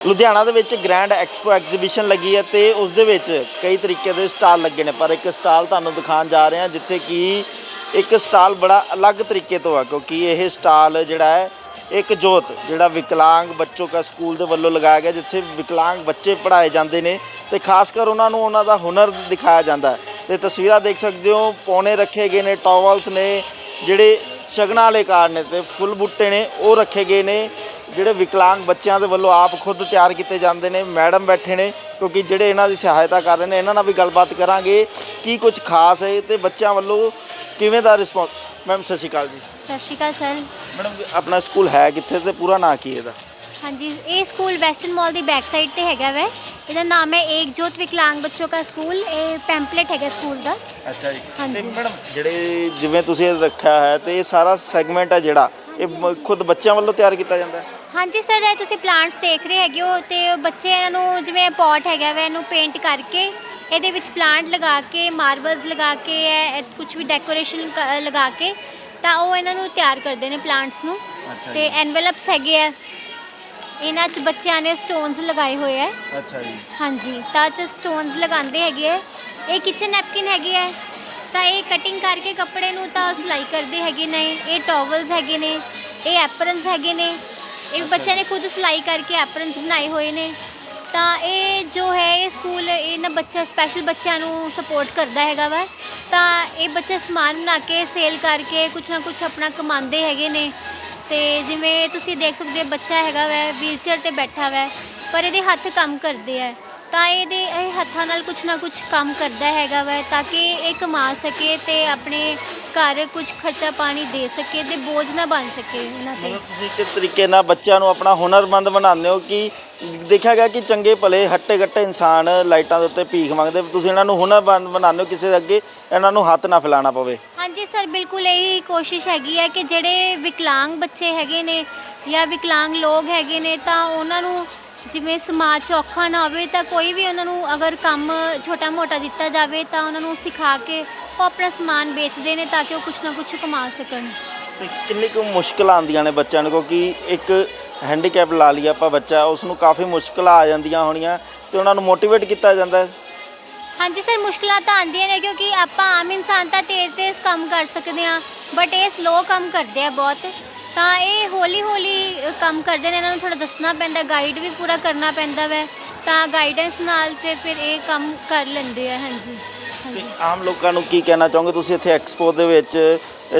ਲੁਧਿਆਣਾ ਦੇ ਵਿੱਚ grand expo exhibition ਲੱਗੀ ਹੈ ਤੇ ਉਸ ਦੇ ਵਿੱਚ ਕਈ ਤਰੀਕੇ ਦੇ ਸਟਾਲ ਲੱਗੇ ਨੇ, ਪਰ ਇੱਕ ਸਟਾਲ ਤੁਹਾਨੂੰ ਦਿਖਾਉਣ ਜਾ ਰਹੇ ਹਾਂ, ਜਿੱਥੇ ਕਿ ਇੱਕ ਸਟਾਲ ਬੜਾ ਅਲੱਗ ਤਰੀਕੇ ਤੋਂ ਆ, ਕਿਉਂਕਿ ਇਹ ਸਟਾਲ ਜਿਹੜਾ ਹੈ, ਇੱਕ ਜੋਤ, ਜਿਹੜਾ ਵਿਕਲਾਂਗ ਬੱਚੋਂ ਦਾ ਸਕੂਲ ਦੇ ਵੱਲੋਂ ਲਗਾਇਆ ਗਿਆ, ਜਿੱਥੇ ਵਿਕਲਾਂਗ ਬੱਚੇ ਪੜ੍ਹਾਏ ਜਾਂਦੇ ਨੇ ਤੇ ਖਾਸ ਕਰ ਉਹਨਾਂ ਨੂੰ ਉਹਨਾਂ ਦਾ ਹੁਨਰ ਦਿਖਾਇਆ ਜਾਂਦਾ ਹੈ। ਤੇ ਤਸਵੀਰਾਂ ਦੇਖ ਸਕਦੇ ਹੋ, ਪੌਣੇ ਰੱਖੇ ਗਏ ਨੇ, ਟਾਵਲਸ ਨੇ, ਜਿਹੜੇ ਸ਼ਗਨਾਂ ਵਾਲੇ ਕਾਰਡ ਨੇ ਤੇ ਫੁੱਲ ਬੁੱਟੇ ਨੇ, ਉਹ ਰੱਖੇ ਗਏ ਨੇ। ਜਿਹੜੇ ਵਿਕਲਾਂਗ ਬੱਚਿਆਂ ਦੇ ਵੱਲੋਂ ਆਪ ਖੁਦ ਤਿਆਰ ਕੀਤੇ ਜਾਂਦੇ ਨੇ ਮੈਡਮ ਬੈਠੇ ਨੇ ਕਿਉਂਕਿ ਜਿਹੜੇ ਇਹਨਾਂ ਦੀ ਸਹਾਇਤਾ ਕਰ ਰਹੇ ਨੇ ਇਹਨਾਂ ਨਾਲ ਵੀ ਗੱਲਬਾਤ ਕਰਾਂਗੇ। ਕੀ ਕੁਝ ਖਾਸ ਹੈ ਤੇ ਬੱਚਿਆਂ ਵੱਲੋਂ ਕਿਵੇਂ ਦਾ ਰਿਸਪੌਂਸ? ਮੈਮ ਸਤਿ ਸ਼੍ਰੀ ਅਕਾਲ ਜੀ। ਸਤਿ ਸ਼੍ਰੀ ਅਕਾਲ ਸਰ। ਮੈਡਮ ਆਪਣਾ ਸਕੂਲ ਹੈ ਕਿੱਥੇ ਤੇ ਪੂਰਾ ਨਾਂ ਕੀ ਹੈ ਇਹਦਾ? ਹਾਂਜੀ ਇਹ ਸਕੂਲ ਵੈਸਟਰਨ ਮਾਲ ਦੀ ਬੈਕ ਸਾਈਡ ਤੇ ਹੈਗਾ ਵੈ। ਇਹਦਾ ਨਾਮ ਹੈ ਏਕ ਜੋਤ ਵਿਕਲਾਂਗ ਬੱਚੋਂ ਦਾ ਸਕੂਲ ਇਹ ਪੈਂਪਲੇਟ ਹੈਗਾ ਸਕੂਲ ਦਾ। ਅੱਛਾ ਜੀ। ਹਾਂਜੀ। ਤੇ ਮੈਡਮ ਜਿਹੜੇ ਜਿਵੇਂ ਤੁਸੀਂ ਇਹ ਰੱਖਿਆ ਹੈ ਤੇ ਇਹ ਸਾਰਾ ਸੈਗਮੈਂਟ ਹੈ ਜਿਹੜਾ ਇਹ ਮ- ਖੁਦ ਬੱਚਿਆਂ ਵੱਲੋਂ ਤਿਆਰ ਕੀਤਾ ਜਾਂਦਾ ਹੈ? ਹਾਂਜੀ ਸਰ ਇਹ ਤੁਸੀਂ ਪਲਾਂਟਸ ਦੇਖ ਰਹੇ ਹੈਗੇ ਹੋ ਤੇ ਬੱਚਿਆਂ ਨੂੰ ਜਿਵੇਂ ਪੌਟ ਹੈਗਾ ਵੈ ਇਹਨੂੰ ਪੇਂਟ ਕਰਕੇ ਇਹਦੇ ਵਿੱਚ ਪਲਾਂਟ ਲਗਾ ਕੇ ਮਾਰਬਲਸ ਲਗਾ ਕੇ ਕੁਝ ਵੀ ਡੈਕੋਰੇਸ਼ਨ ਲਗਾ ਕੇ ਤਾਂ ਉਹ ਇਹਨਾਂ ਨੂੰ ਤਿਆਰ ਕਰਦੇ ਨੇ ਪਲਾਂਟਸ ਨੂੰ। ਅੱਛਾ ਤੇ ਐਨਵਲਪਸ ਹੈਗੇ ਆ। ਇਹਨਾਂ 'ਚ ਬੱਚਿਆਂ ਨੇ ਸਟੋਨਸ ਲਗਾਏ ਹੋਏ ਆ। ਅੱਛਾ ਜੀ। ਹਾਂਜੀ ਤਾਂ ਚ ਸਟੋਨਸ ਲਗਾਉਂਦੇ ਹੈਗੇ ਆ। ਇਹ ਕਿਚਨ ਨੈਪਕਿਨ ਹੈਗੇ ਆ। ਤਾਂ ਇਹ ਕਟਿੰਗ ਕਰਕੇ ਕੱਪੜੇ ਨੂੰ ਤਾਂ ਸਿਲਾਈ ਕਰਦੇ ਹੈਗੇ ਨੇ, ਇਹ ਟਾਵਲਸ ਹੈਗੇ ਨੇ, ਇਹ ਐਪਰਨਸ ਹੈਗੇ ਨੇ, ਇਹ ਬੱਚਿਆਂ ਨੇ ਖੁਦ ਸਿਲਾਈ ਕਰਕੇ ਐਪਰਨਸ ਬਣਾਏ ਹੋਏ ਨੇ। ਤਾਂ ਇਹ ਜੋ ਹੈ, ਇਹ ਸਕੂਲ ਇਹਨਾਂ ਬੱਚਾ ਸਪੈਸ਼ਲ ਬੱਚਿਆਂ ਨੂੰ ਸਪੋਰਟ ਕਰਦਾ ਹੈਗਾ ਵਾ। ਤਾਂ ਇਹ ਬੱਚੇ ਸਮਾਨ ਬਣਾ ਕੇ ਸੇਲ ਕਰਕੇ ਕੁਛ ਨਾ ਕੁਛ ਆਪਣਾ ਕਮਾਉਂਦੇ ਹੈਗੇ ਨੇ। ਤੇ ਜਿਵੇਂ ਤੁਸੀਂ ਦੇਖ ਸਕਦੇ ਹੋ, ਬੱਚਾ ਹੈਗਾ ਵੈ ਵੀਲਚੇਅਰ ਤੇ ਬੈਠਾ ਵੈ, ਪਰ ਇਹਦੇ ਹੱਥ ਕੰਮ ਕਰਦੇ ਆ। ਤਾਂ ਇਹਦੇ ਇਹ ਹੱਥਾਂ ਨਾਲ ਕੁਛ ਨਾ ਕੁਛ ਕੰਮ ਕਰਦਾ ਹੈਗਾ ਵੈ ਤਾਂ ਕਿ ਇਹ ਕਮਾ ਸਕੇ ਤੇ ਆਪਣੇ ਘਰ ਕੁਝ ਖਰਚਾ ਪਾਣੀ ਦੇ ਸਕੇ ਤੇ ਬੋਝ ਨਾ ਬਣ ਸਕੇ ਇਹਨਾਂ ਤੇ। ਮਤਲਬ ਤੁਸੀਂ ਕਿਸ ਤਰੀਕੇ ਨਾਲ ਬੱਚਿਆਂ ਨੂੰ ਆਪਣਾ ਹੁਨਰਮੰਦ ਬਣਾਉਂਦੇ ਹੋ ਕਿ ਦੇਖਿਆ ਗਿਆ ਕਿ ਚੰਗੇ ਭਲੇ ਹੱਟੇ ਗੱਟੇ ਇਨਸਾਨ ਲਾਈਟਾਂ ਦੇ ਉੱਤੇ ਭੀਖ ਮੰਗਦੇ ਤੁਸੀਂ ਇਹਨਾਂ ਨੂੰ ਹੁਨਰਮੰਦ ਬਣਾਉਂਦੇ ਹੋ ਕਿਸੇ ਦੇ ਅੱਗੇ ਇਹਨਾਂ ਨੂੰ ਹੱਥ ਨਾ ਫੈਲਾਣਾ ਪਵੇ? ਹਾਂਜੀ ਸਰ ਬਿਲਕੁਲ ਇਹੀ ਕੋਸ਼ਿਸ਼ ਹੈਗੀ ਹੈ ਕਿ ਜਿਹੜੇ ਵਿਕਲਾਂਗ ਬੱਚੇ ਹੈਗੇ ਨੇ ਜਾਂ ਵਿਕਲਾਂਗ ਲੋਕ ਹੈਗੇ ਨੇ ਤਾਂ ਉਹਨਾਂ ਨੂੰ ਜਿਵੇਂ ਸਮਾਜ 'ਚ ਔਖਾ ਨਾ ਹੋਵੇ ਤਾਂ ਕੋਈ ਵੀ ਉਹਨਾਂ ਨੂੰ ਅਗਰ ਕੰਮ ਛੋਟਾ ਮੋਟਾ ਦਿੱਤਾ ਜਾਵੇ ਤਾਂ ਉਹਨਾਂ ਨੂੰ ਸਿਖਾ ਕੇ ਉਹ ਆਪਣਾ ਸਮਾਨ ਵੇਚਦੇ ਨੇ ਤਾਂ ਕਿ ਉਹ ਕੁਛ ਨਾ ਕੁਛ ਕਮਾ ਸਕਣ। ਤੇ ਕਿੰਨੀ ਕੁ ਮੁਸ਼ਕਲਾਂ ਆਉਂਦੀਆਂ ਨੇ ਬੱਚਿਆਂ ਨੂੰ? ਕਿਉਂਕਿ ਇੱਕ ਹੈਂਡੀਕੈਪ ਲਾ ਲਈ ਆਪਾਂ ਬੱਚਾ ਉਸ ਨੂੰ ਕਾਫੀ ਮੁਸ਼ਕਲਾਂ ਆ ਜਾਂਦੀਆਂ ਹੋਣੀਆਂ ਤੇ ਉਹਨਾਂ ਨੂੰ ਮੋਟੀਵੇਟ ਕੀਤਾ ਜਾਂਦਾ ਹੈ। ਹਾਂਜੀ ਸਰ ਮੁਸ਼ਕਲਾਂ ਤਾਂ ਆਉਂਦੀਆਂ ਨੇ ਕਿਉਂਕਿ ਆਪਾਂ ਆਮ ਇਨਸਾਨ ਤਾਂ ਤੇਜ਼ ਤੇਜ਼ ਕੰਮ ਕਰ ਸਕਦੇ ਆ ਬਟ ਇਹ ਸਲੋ ਕੰਮ ਕਰਦੇ ਆ ਬਹੁਤ। ਤਾਂ ਇਹ ਹੌਲੀ ਹੌਲੀ ਕੰਮ ਕਰਦੇ ਨੇ, ਇਹਨਾਂ ਨੂੰ ਥੋੜਾ ਦੱਸਣਾ ਪੈਂਦਾ ਗਾਈਡ ਵੀ ਪੂਰਾ ਕਰਨਾ ਪੈਂਦਾ ਵੈ, ਤਾਂ ਗਾਈਡੈਂਸ ਨਾਲ ਤੇ ਫਿਰ ਇਹ ਕੰਮ ਕਰ ਲੈਂਦੇ ਆ, ਹਾਂਜੀ ਤੇ ਆਮ ਲੋਕਾਂ ਨੂੰ ਕੀ ਕਹਿਣਾ ਚਾਹੋਗੇ? ਤੁਸੀਂ ਇੱਥੇ ਐਕਸਪੋ ਦੇ ਵਿੱਚ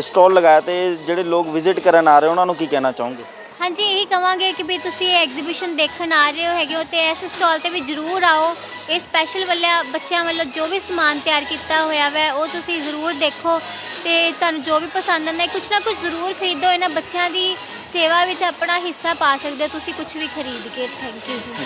ਸਟਾਲ ਲਗਾਇਆ ਤੇ ਜਿਹੜੇ ਲੋਕ ਵਿਜ਼ਿਟ ਕਰਨ ਆ ਰਹੇ, ਉਹਨਾਂ ਨੂੰ ਕੀ ਕਹਿਣਾ ਚਾਹੋਗੇ? ਹਾਂਜੀ, ਇਹੀ ਕਵਾਂਗੇ ਕਿ ਵੀ ਤੁਸੀਂ ਇਹ ਐਗਜ਼ੀਬਿਸ਼ਨ ਦੇਖਣ ਆ ਰਹੇ ਹੋ, ਹੈਗੇ ਹੋ ਤੇ ਇਸ ਸਟਾਲ ਤੇ ਵੀ ਜ਼ਰੂਰ ਆਓ। ਇਹ ਸਪੈਸ਼ਲ ਵੱਲੋਂ ਬੱਚਿਆਂ ਵੱਲੋਂ ਜੋ ਵੀ ਸਮਾਨ ਤਿਆਰ ਕੀਤਾ ਹੋਇਆ ਵੈ, ਉਹ ਤੁਸੀਂ ਜ਼ਰੂਰ ਦੇਖੋ ਤੇ ਤੁਹਾਨੂੰ ਜੋ ਵੀ ਪਸੰਦ ਆਉਂਦਾ ਹੈ ਕੁਛ ਨਾ ਕੁਛ ਜ਼ਰੂਰ ਖਰੀਦੋ। ਇਹਨਾਂ ਬੱਚਿਆਂ ਦੀ ਸੇਵਾ ਵਿੱਚ ਆਪਣਾ ਹਿੱਸਾ ਪਾ ਸਕਦੇ ਹੋ, ਤੁਸੀਂ ਕੁਝ ਵੀ ਖਰੀਦ ਕੇ। ਥੈਂਕ ਯੂ ਜੀ।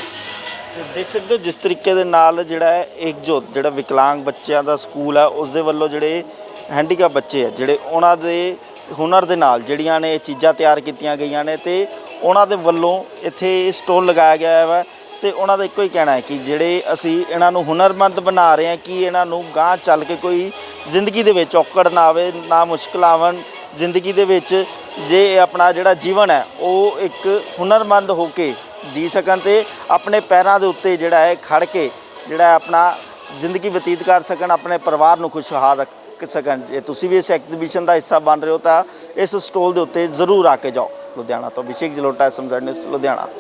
ਦੇਖ ਸਕਦੇ ਹੋ, ਜਿਸ ਤਰੀਕੇ ਦੇ ਨਾਲ ਜਿਹੜਾ ਹੈ ਇਕਜੋਤ ਜਿਹੜਾ ਵਿਕਲਾਂਗ ਬੱਚਿਆਂ ਦਾ ਸਕੂਲ ਹੈ ਉਸ ਦੇ ਵੱਲੋਂ ਜਿਹੜੇ ਹੈਂਡੀਕੈਪ ਬੱਚੇ ਆ, ਜਿਹੜੇ ਉਹਨਾਂ ਦੇ ਹੁਨਰ ਦੇ ਨਾਲ ਜਿਹੜੀਆਂ ਨੇ ਇਹ ਚੀਜ਼ਾਂ ਤਿਆਰ ਕੀਤੀਆਂ ਗਈਆਂ ਨੇ ਤੇ ਉਹਨਾਂ ਦੇ ਵੱਲੋਂ ਇੱਥੇ ਸਟੋਲ ਲਗਾਇਆ ਗਿਆ ਹੈ ਤੇ ਉਹਨਾਂ ਦਾ ਇੱਕੋ ਹੀ ਕਹਿਣਾ ਹੈ ਕਿ ਜਿਹੜੇ ਅਸੀਂ ਇਹਨਾਂ ਨੂੰ ਹੁਨਰਮੰਦ ਬਣਾ ਰਹੇ ਹਾਂ ਕਿ ਇਹਨਾਂ ਨੂੰ ਗਾਂਹ ਚੱਲ ਕੇ ਕੋਈ ਜ਼ਿੰਦਗੀ ਦੇ ਵਿੱਚ ਔਕੜ ਨਾ ਆਵੇ, ਨਾ ਮੁਸ਼ਕਲਾਂ ਆਵਣ। ਜ਼ਿੰਦਗੀ ਦੇ ਵਿੱਚ ਜੇ ਆਪਣਾ ਜਿਹੜਾ ਜੀਵਨ ਹੈ, ਉਹ ਇੱਕ ਹੁਨਰਮੰਦ ਹੋ ਕੇ ਜੀ ਸਕਣ ਤੇ ਆਪਣੇ ਪੈਰਾਂ ਦੇ ਉੱਤੇ ਜਿਹੜਾ ਹੈ ਖੜ ਕੇ ਜਿਹੜਾ ਆਪਣਾ ਜ਼ਿੰਦਗੀ ਬਤੀਤ ਕਰ ਸਕਣ, ਆਪਣੇ ਪਰਿਵਾਰ ਨੂੰ ਖੁਸ਼ਹਾਲ ਰੱਖ ਸਕਣ। ਜੇ ਤੁਸੀਂ ਵੀ ਇਸ ਐਗਜ਼ੀਬਿਸ਼ਨ ਦਾ ਹਿੱਸਾ ਬਣ ਰਹੇ ਹੋ ਤਾਂ ਇਸ ਸਟੋਲ ਦੇ ਉੱਤੇ ਜ਼ਰੂਰ ਆ ਕੇ ਜਾਓ। ਲੁਧਿਆਣਾ ਤੋਂ ਅਭਿਸ਼ੇਕ ਜਲੋਟਾ ਸਮਝਣ ਲੁਧਿਆਣਾ।